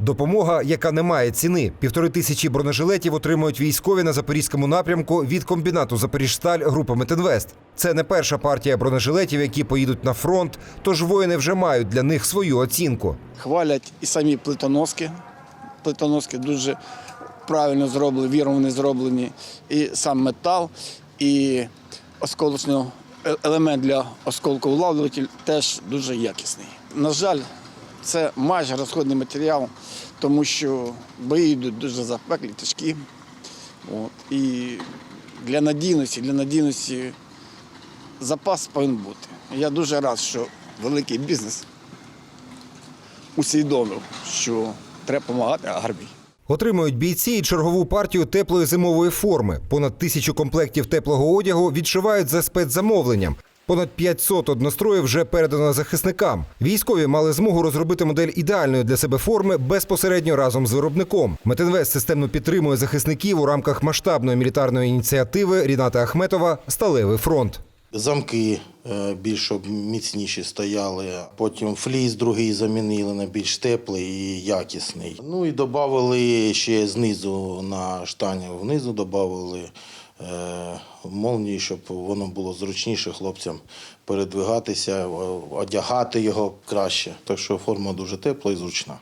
Допомога, яка не має ціни. Півтори тисячі бронежилетів отримують військові на запорізькому напрямку від комбінату Запоріжсталь групи Метинвест. Це не перша партія бронежилетів, які поїдуть на фронт. Тож воїни вже мають для них свою оцінку. Хвалять і самі плитоноски. Плитоноски дуже правильно зроблені, вірно зроблені. І сам метал, і осколочний е- елемент для осколковлавлюватель теж дуже якісний. На жаль, це майже розходний матеріал, тому що бої йдуть дуже запеклі, тяжкі. От. І для надійності, для надійності запас повинен бути. Я дуже рад, що великий бізнес усвідомив, що треба допомагати армії. Отримують бійці і чергову партію теплої зимової форми. Понад тисячу комплектів теплого одягу відшивають за спецзамовленням. Понад 500 одностроїв вже передано захисникам. Військові мали змогу розробити модель ідеальної для себе форми безпосередньо разом з виробником. Метинвест системно підтримує захисників у рамках масштабної мілітарної ініціативи Ріната Ахметова Сталевий фронт. Замки е, більш міцніші стояли. Потім фліс другий замінили на більш теплий і якісний. Ну і додали ще знизу на штані, внизу додали молнії, щоб воно було зручніше хлопцям передвигатися, е, одягати його краще. Так що форма дуже тепла і зручна.